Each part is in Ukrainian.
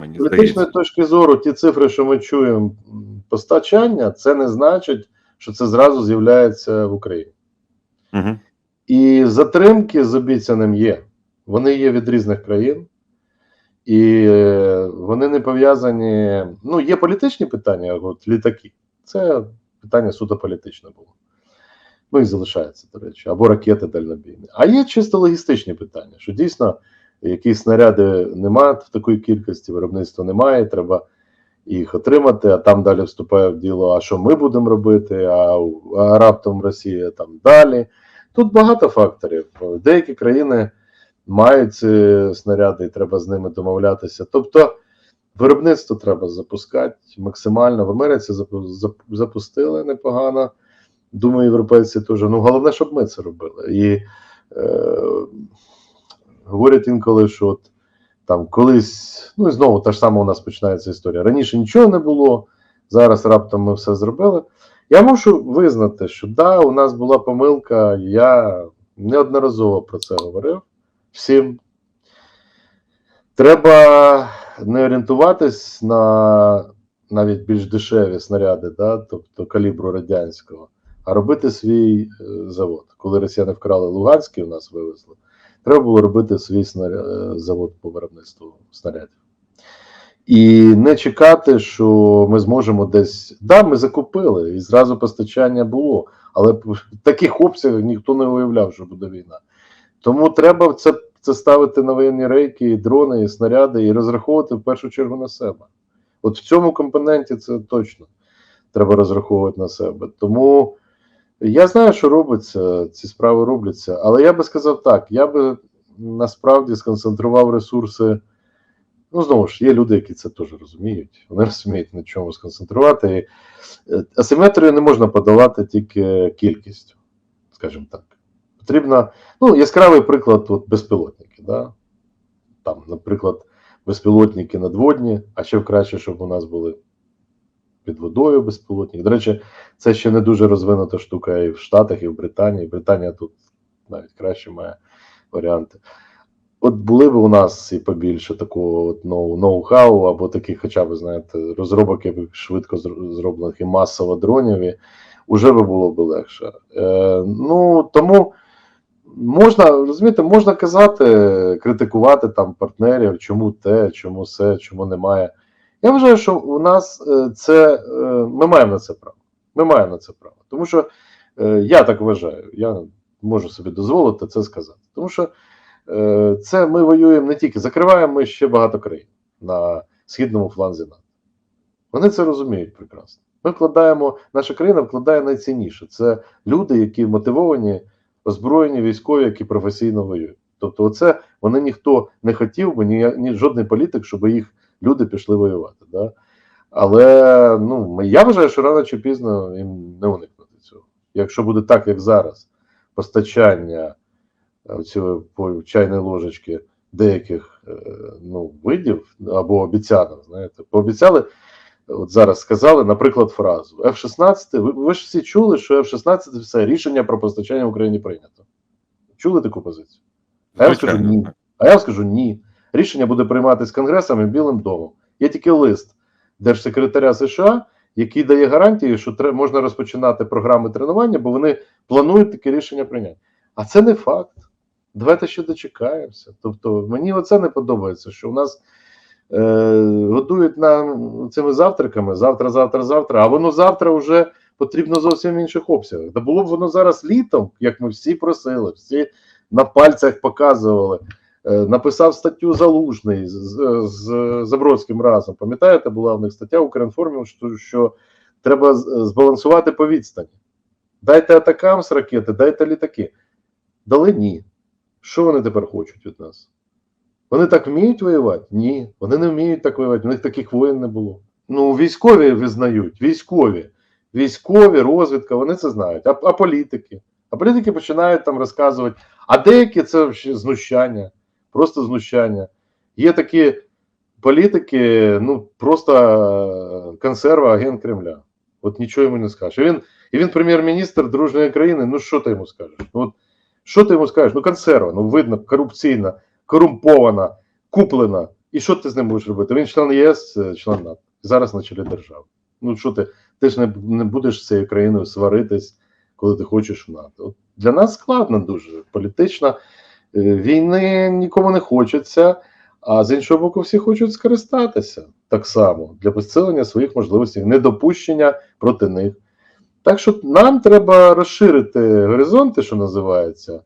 Мені З політичної точки зору, ті цифри, що ми чуємо, постачання, це не значить, що це зразу з'являється в Україні. Угу. І затримки з обіцяним є. Вони є від різних країн, і е, вони не пов'язані. Ну, є політичні питання, от літаки. Це питання суто політичне було. Ну і залишається, до речі, або ракети дальнобійні. А є чисто логістичні питання, що дійсно якісь снаряди немає в такої кількості, виробництва немає, треба їх отримати, а там далі вступає в діло, а що ми будемо робити, а, а раптом Росія там далі. Тут багато факторів. Деякі країни мають ці снаряди, і треба з ними домовлятися. Тобто, виробництво треба запускати максимально. В Америці запустили непогано. Думаю, європейці теж. Ну, головне, щоб ми це робили. І е, говорять інколи, що от там колись, ну і знову та ж сама у нас починається історія. Раніше нічого не було, зараз раптом ми все зробили. Я мушу визнати, що да, у нас була помилка, я неодноразово про це говорив всім. Треба не орієнтуватись на навіть більш дешеві снаряди, да, тобто калібру радянського, а робити свій е, завод. Коли росіяни вкрали Луганський, у нас вивезли, треба було робити свій е, завод по виробництву снарядів. І не чекати, що ми зможемо десь. Да, ми закупили, і зразу постачання було, але в таких обсягах ніхто не уявляв, що буде війна. Тому треба це, це ставити на воєнні рейки, і дрони, і снаряди, і розраховувати в першу чергу на себе. От в цьому компоненті це точно треба розраховувати на себе. Тому я знаю, що робиться, ці справи робляться, але я би сказав так: я би насправді сконцентрував ресурси. Ну, знову ж, є люди, які це теж розуміють. Вони розуміють, на чому сконцентрувати. Е, асиметрію не можна подолати тільки кількістю, скажімо так. Потрібно, ну, яскравий приклад от безпілотники. Да? Там, наприклад, безпілотники надводні, а ще краще, щоб у нас були під водою безпілотники. До речі, це ще не дуже розвинута штука і в Штатах, і в Британії. Британія тут навіть краще має варіанти. От були б у нас і побільше такого от ноу- ноу-хау, або таких, хоча б, знаєте, розробок швидко зроблених і масово дронів, і вже би було б легше. Е, ну тому можна розумієте, можна казати, критикувати там партнерів, чому те, чому все, чому немає. Я вважаю, що у нас е, це е, ми маємо на це право. Ми маємо на це право. Тому що е, я так вважаю, я можу собі дозволити це сказати. Тому що це ми воюємо не тільки закриваємо ми ще багато країн на східному фланзі НАТО. Вони це розуміють прекрасно. Ми вкладаємо, наша країна вкладає найцінніше. Це люди, які мотивовані, озброєні військові, які професійно воюють. Тобто, оце вони ніхто не хотів би, ні, ні жодний політик, щоб їх люди пішли воювати. Да? Але ну, я вважаю, що рано чи пізно їм не уникнути цього. Якщо буде так, як зараз, постачання е, цього по чайної ложечки деяких е, ну, видів або обіцянок, знаєте, пообіцяли, от зараз сказали, наприклад, фразу F-16, ви, ви ж всі чули, що F-16 все рішення про постачання в Україні прийнято. Чули таку позицію? А я вам скажу ні. А я вам скажу ні. Рішення буде прийматися Конгресом і Білим домом. Є тільки лист держсекретаря США, який дає гарантії, що можна розпочинати програми тренування, бо вони планують таке рішення прийняти. А це не факт. Давайте ще дочекаємося. Тобто, мені оце не подобається, що у нас е, годують нам цими завтраками завтра, завтра, завтра, а воно завтра вже потрібно зовсім в інших обсягах. Та було б воно зараз літом, як ми всі просили, всі на пальцях показували. Е, Написав статтю Залужний з, з, з Забродським разом. Пам'ятаєте, була в них стаття Укрінформів, що, що треба збалансувати по відстані. Дайте атакам з ракети, дайте літаки. Дали ні. Що вони тепер хочуть від нас? Вони так вміють воювати? Ні. Вони не вміють так воювати. У них таких воєн не було. Ну, військові визнають, військові, військові, розвідка, вони це знають. А, а політики? А політики починають там розказувати. А деякі це знущання, просто знущання. Є такі політики, ну просто е, консерва, агент Кремля. От нічого йому не скажеш. І він, і він прем'єр-міністр дружньої країни. Ну що ти йому скажеш? Ну, от, що ти йому скажеш? Ну, консерва, ну видно, корупційна, корумпована, куплена. І що ти з ним будеш робити? Він член ЄС, е, член НАТО. Зараз на чолі держави. Ну що ти? Ти ж не, не будеш з цією країною сваритись, коли ти хочеш в НАТО. От для нас складно дуже політично. Е, Війни нікому не хочеться, а з іншого боку, всі хочуть скористатися так само для посилення своїх можливостей, недопущення проти них. Так що нам треба розширити горизонти, що називається,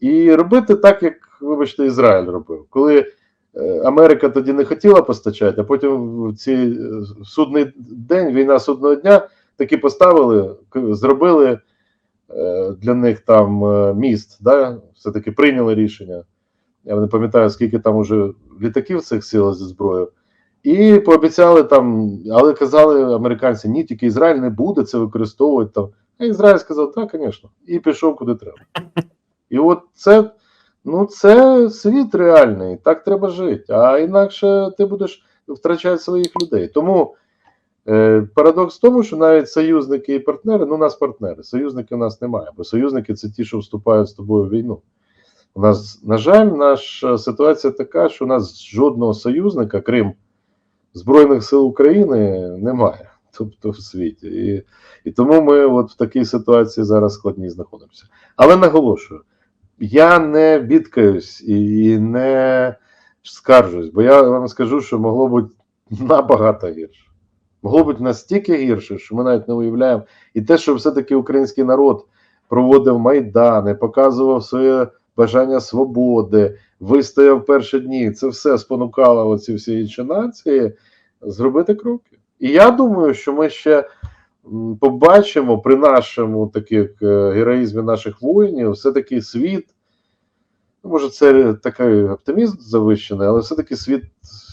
і робити так, як, вибачте, Ізраїль робив. Коли е, Америка тоді не хотіла постачати, а потім в цей судний день, війна судного дня, таки поставили, зробили для них там е, міст, да? все-таки прийняли рішення. Я не пам'ятаю, скільки там уже літаків цих сил зі зброєю. І пообіцяли там, але казали американці, ні, тільки Ізраїль не буде це використовувати там. А Ізраїль сказав, так, звісно, і пішов куди треба. І от це, ну, це світ реальний, так треба жити. А інакше ти будеш втрачати своїх людей. Тому е, парадокс в тому, що навіть союзники і партнери, ну, у нас партнери, союзники у нас немає, бо союзники це ті, що вступають з тобою в війну. У нас, на жаль, наша ситуація така, що у нас жодного союзника, крім Збройних сил України, немає. Тобто в світі. І, і тому ми от в такій ситуації зараз складній знаходимося. Але наголошую, я не бідкаюсь і не скаржусь, бо я вам скажу, що могло бути набагато гірше. Могло бути настільки гірше, що ми навіть не уявляємо. І те, що все-таки український народ проводив майдани, показував своє бажання свободи, вистояв перші дні, це все спонукало оці всі інші нації зробити кроки. І я думаю, що ми ще побачимо при нашому таких е, героїзмі наших воїнів, все-таки світ. Може, це такий оптимізм завищений, але все-таки світ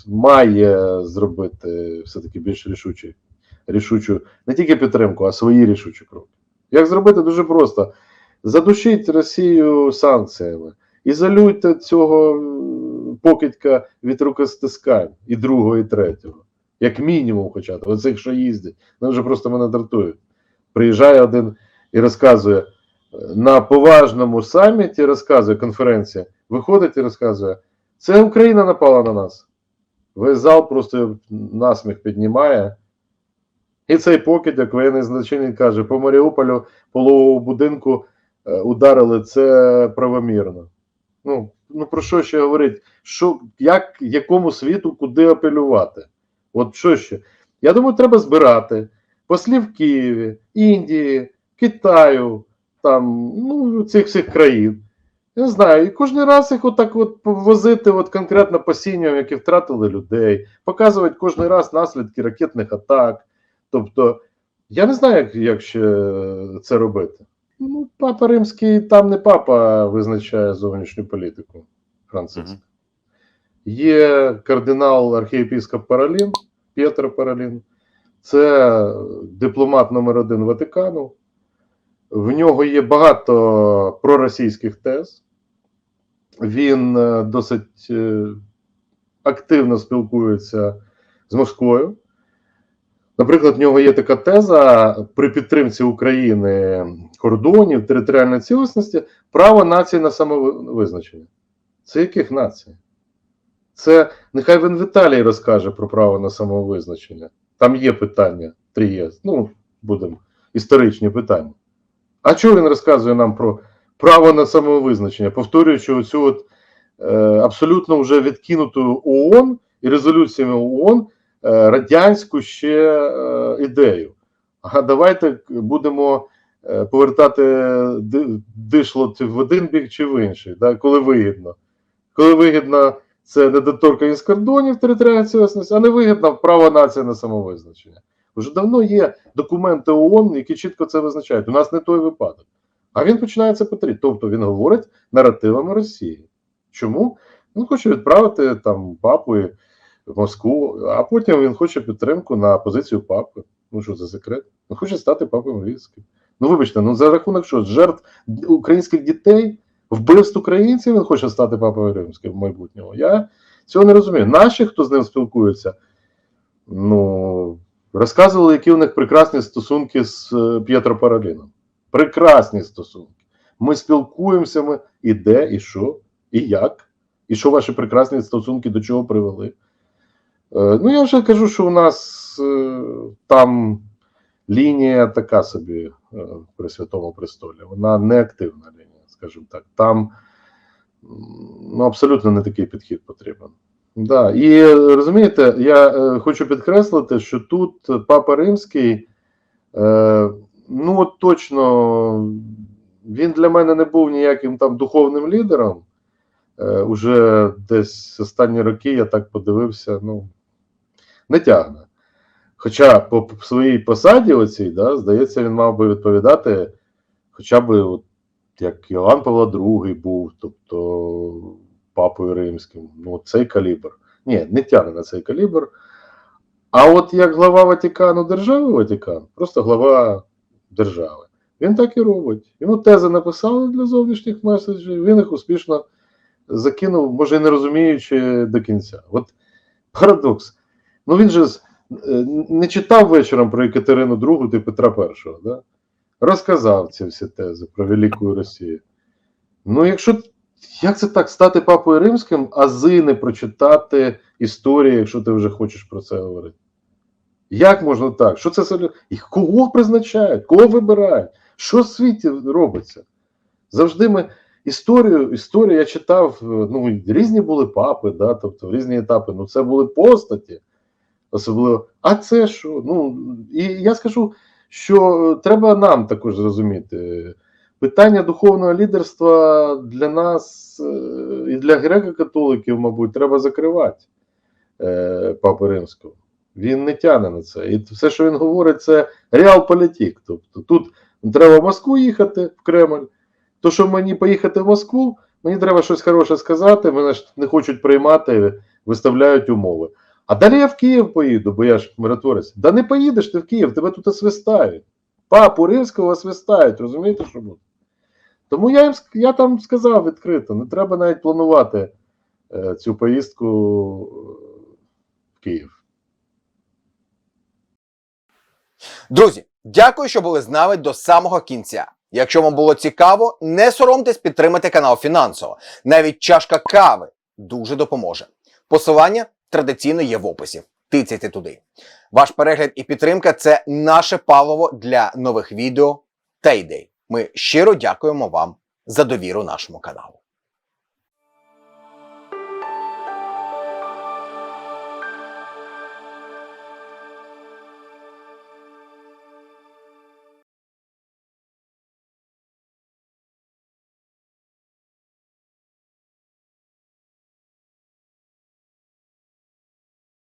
має зробити все-таки більш рішучі, рішучу не тільки підтримку, а свої рішучі кроки. Як зробити дуже просто: задушіть Росію санкціями, ізолюйте цього покидька від рукостискань і другого, і третього. Як мінімум, хоча б. Оцих, що їздять, вони вже просто мене дратують. Приїжджає один і розказує на поважному саміті, розказує конференція, виходить і розказує, це Україна напала на нас. Весь зал просто насміх піднімає. І цей покид, як воєнний злочинець каже, по Маріуполю полового будинку е, ударили це правомірно. Ну, ну про що ще говорити? Що, як, якому світу куди апелювати? От що ще? Я думаю, треба збирати послів Києві, Індії, Китаю, там, ну, цих всіх країн. Я не знаю, і кожен раз їх отак от повозити от конкретно по сім'ям, які втратили людей, показувати кожен раз наслідки ракетних атак. Тобто, я не знаю, як, як ще це робити. Ну, папа римський там не папа визначає зовнішню політику Франциск. Є кардинал архієпіскоп Паралін, П'єтро Паралін. Це дипломат номер один Ватикану. В нього є багато проросійських тез. Він е, досить е, активно спілкується з Москвою. Наприклад, в нього є така теза при підтримці України кордонів, територіальної цілісності, право нації на самовизначення. Це яких націй? Це нехай він в Італії розкаже про право на самовизначення. Там є питання, Трієст. Ну, будемо історичні питання. А чого він розказує нам про право на самовизначення, повторюючи оцю от, е, абсолютно вже відкинуту ООН і резолюціями ООН е, радянську ще е, ідею. А давайте будемо е, повертати дишло в один бік чи в інший, да, коли вигідно. Коли вигідно це недоторканість кордонів територіальної цілісності, а не вигідно право нації на самовизначення. Вже давно є документи ООН, які чітко це визначають. У нас не той випадок. А він починає це повторити. Тобто він говорить наративами Росії. Чому? Він хоче відправити там папу і в Москву, а потім він хоче підтримку на позицію папи. Ну що за секрет? Він хоче стати папою англійським. Ну, вибачте, ну за рахунок що? Жертв українських дітей, вбивств українців він хоче стати папою римським в майбутньому. Я цього не розумію. Наші, хто з ним спілкується, ну розказували, які у них прекрасні стосунки з е, П'єтро Параліном. Прекрасні стосунки. Ми спілкуємося, ми і де, і що, і як. І що ваші прекрасні стосунки до чого привели? Е, ну, я вже кажу, що у нас е, там лінія така собі при Святому Престолі. Вона не активна лінія, скажімо так. Там ну, абсолютно не такий підхід потрібен. Да. І е, розумієте, я е, хочу підкреслити, що тут Папа Римський, е, ну от точно, він для мене не був ніяким там духовним лідером. Е, уже десь останні роки я так подивився, ну, не тягне. Хоча по своїй посаді, оцій, да, здається, він мав би відповідати, хоча б от, як Іоанн Павло II був, тобто папою римським, ну, цей калібр. Ні, не тягне на цей калібр. А от як глава Ватикану держави Ватикан, просто глава держави. Він так і робить. Йому тези написали для зовнішніх меседжів, він їх успішно закинув, може і не розуміючи до кінця. От парадокс. Ну він же е, не читав вечором про Екатерину II і Петра І, да? розказав ці всі тези про Велику Росію. Ну, якщо як це так стати папою римським, ази не прочитати історію, якщо ти вже хочеш про це говорити? Як можна так? Що це І кого призначають, кого вибирають? Що в світі робиться? Завжди ми історію, історію я читав, е, ну, різні були папи, да, тобто різні етапи. Ну, це були постаті, особливо. А це що? Ну, і я скажу, що треба нам також зрозуміти. Питання духовного лідерства для нас е, і для греко-католиків, мабуть, треба закривати е, Папи Римського. Він не тягне на це. І все, що він говорить, це реал-політик. Тобто тут треба в Москву їхати в Кремль. То, що мені поїхати в Москву, мені треба щось хороше сказати, мене ж не хочуть приймати, виставляють умови. А далі я в Київ поїду, бо я ж миротворець. Да не поїдеш ти в Київ, тебе тут освистають. Папу римського освистають, розумієте, що буде? Тому я їм я там сказав відкрито: не треба навіть планувати е, цю поїздку е, в Київ. Друзі, дякую, що були з нами до самого кінця. Якщо вам було цікаво, не соромтесь підтримати канал фінансово. Навіть чашка кави дуже допоможе. Посилання традиційно є в описі. Тицяйте туди. Ваш перегляд і підтримка це наше паливо для нових відео та ідей. Ми щиро дякуємо вам за довіру нашому каналу.